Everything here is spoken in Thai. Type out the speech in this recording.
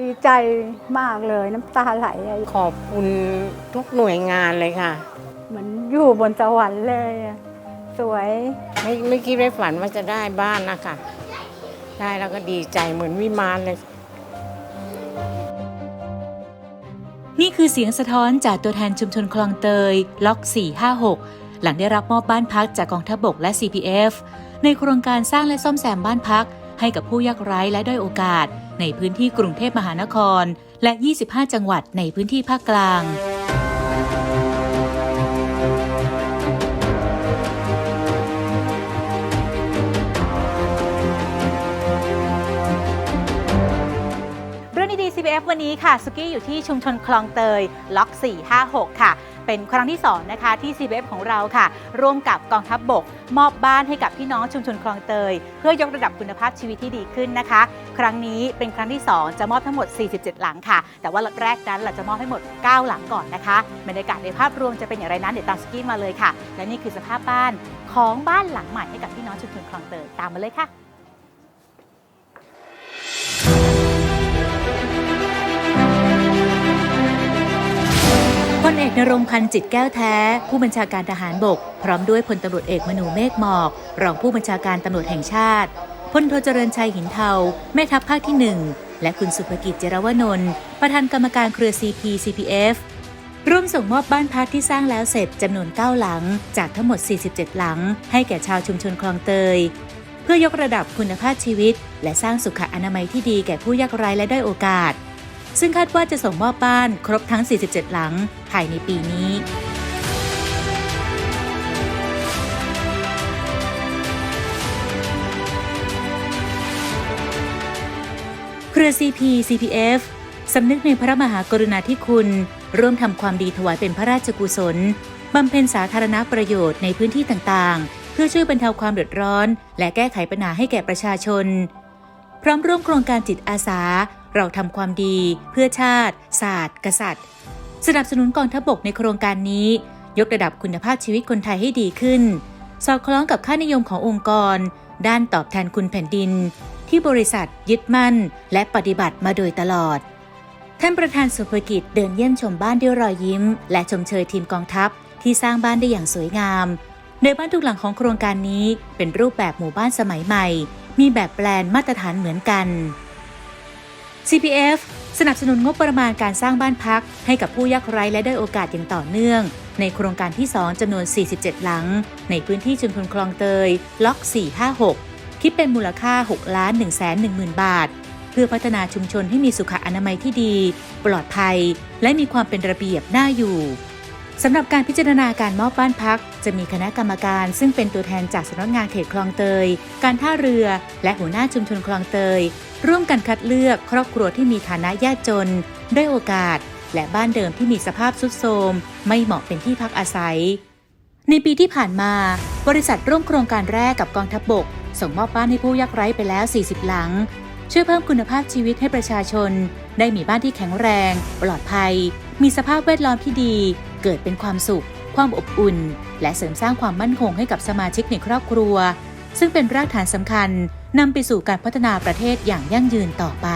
ดีใจมากเลยน้ำตาไหลอะขอบคุณทุกหน่วยงานเลยค่ะ เหมือนอยู่บนสวรรค์เลยอะสวยไม่ไม่คิดไม่ฝันว่าจะได้บ้านนะคะได้แล้วก็ดีใจเหมือนวิมานเลย นี่คือเสียงสะท้อนจากตัวแทนชุมชนคลองเตย ล็อก 456 หลังได้รับมอบบ้านพักจากกองทัพบกและ CPF ในโครงการสร้างและซ่อมแซมบ้านพักให้กับผู้ยากไร้และด้อยโอกาส ในพื้นที่กรุงเทพมหานคร และ 25 จังหวัดในพื้นที่ภาคกลาง เรื่องดี CBF วันนี้ค่ะสุกี้อยู่ที่ชุมชนคลองเตยล็อก 456 ค่ะ เป็นครั้งที่2นะคะที่ CBF ของเราค่ะ ร่วมกับกองทัพบบก มอบบ้านให้กับพี่น้องชุมชนคลองเตย เพื่อยกระดับคุณภาพชีวิตที่ดีขึ้นนะคะ ครั้งนี้เป็นครั้งที่ 2 จะมอบทั้งหมด 47 หลังค่ะ แต่ว่าล็อตแรกนั้นเราจะมอบให้หมด 9 หลังก่อนนะคะบรรยากาศในภาพรวมจะเป็นอย่างไรนั้นเดี๋ยวตามสกี้มาเลยค่ะ และนี่คือสภาพบ้านของบ้านหลังใหม่ให้กับพี่น้องชุมชนคลองเตยตามมาเลยค่ะ นรงพันธ์จิตแก้วแท้ ผู้บัญชาการทหารบก พร้อมด้วยพลตำรวจเอกมนูเมฆหมอก รองผู้บัญชาการตำรวจแห่งชาติพลโทเจริญชัยหินเทา แม่ทัพภาคที่ 1 และคุณสุภกิจเจรวนนท์ประธานกรรมการเครือ CP CPF ร่วมส่งมอบบ้านพักที่สร้างแล้วเสร็จจำนวน 9 หลัง จากทั้งหมด 47 หลัง ให้แก่ชาวชุมชนคลองเตย เพื่อยกระดับคุณภาพชีวิต และสร้างสุขอนามัยที่ดีแก่ผู้ยากไร้และด้อยโอกาส ซึ่งคาดว่าจะส่งมอบบ้านครบทั้ง 47 หลัง ภายในปีนี้เครือ CP CPF สำนึกในพระมหากรุณาธิคุณ ร่วมทำความดีถวายเป็นพระราชกุศลบำเพ็ญสาธารณประโยชน์ในพื้นที่ต่างๆ เพื่อช่วยบรรเทาความเดือดร้อน และแก้ไขปัญหาให้แก่ประชาชน พร้อมร่วมโครงการจิตอาสา เราทำความดี เพื่อชาติ ศาสตร์ กษัตริย์ สนับสนุนกองทัพบกในโครงการนี้ ยกระดับคุณภาพชีวิตคนไทยให้ดีขึ้น สอดคล้องกับค่านิยมขององค์กร ด้านตอบแทนคุณแผ่นดิน ที่บริษัทยึดมั่น และปฏิบัติมาโดยตลอด ท่านประธานสุภกิจเดินเยี่ยมชมบ้านด้วยรอยยิ้ม และชมเชยทีมกองทัพที่สร้างบ้านได้อย่างสวยงามโดยบ้านทุกหลังของโครงการนี้เป็นรูปแบบหมู่บ้านสมัยใหม่ มีแบบแปลนมาตรฐานเหมือนกัน CPF สนับสนุนงบประมาณการสร้างบ้านพัก ให้กับผู้ยากไร้และได้โอกาสอย่างต่อเนื่อง ในโครงการที่ 2จำนวน 47 หลัง ในพื้นที่ชุมชนคลองเตย ล็อก 456 คิดเป็นมูลค่า 6 ล้าน1 1 0 0 0 0 บาท เพื่อพัฒนาชุมชนให้มีสุขอนามัยที่ดี ปลอดภัย และมีความเป็นระเบียบน่าอยู่สำหรับการพิจารณาการมอบบ้านพัก จะมีคณะกรรมการซึ่งเป็นตัวแทนจากสำนักงานเขตคลองเตย การท่าเรือ และหัวหน้าชุมชนคลองเตย ร่วมกันคัดเลือกครอบครัวที่มีฐานะยากจน ได้โอกาส และบ้านเดิมที่มีสภาพทรุดโทรมไม่เหมาะเป็นที่พักอาศัย ในปีที่ผ่านมา บริษัทร่วมโครงการแรกกับกองทัพบบก ส่งมอบบ้านให้ผู้ยากไร้ไปแล้ว 40 หลัง ช่วยเพิ่มคุณภาพชีวิตให้ประชาชน ได้มีบ้านที่แข็งแรง ปลอดภัย มีสภาพแวดล้อมที่ดี เกิดเป็นความสุข ความอบอุ่น และเสริมสร้างความมั่นคงให้กับสมาชิกในครอบครัว ซึ่งเป็นรากฐานสำคัญ นำไปสู่การพัฒนาประเทศอย่างยั่งยืนต่อไป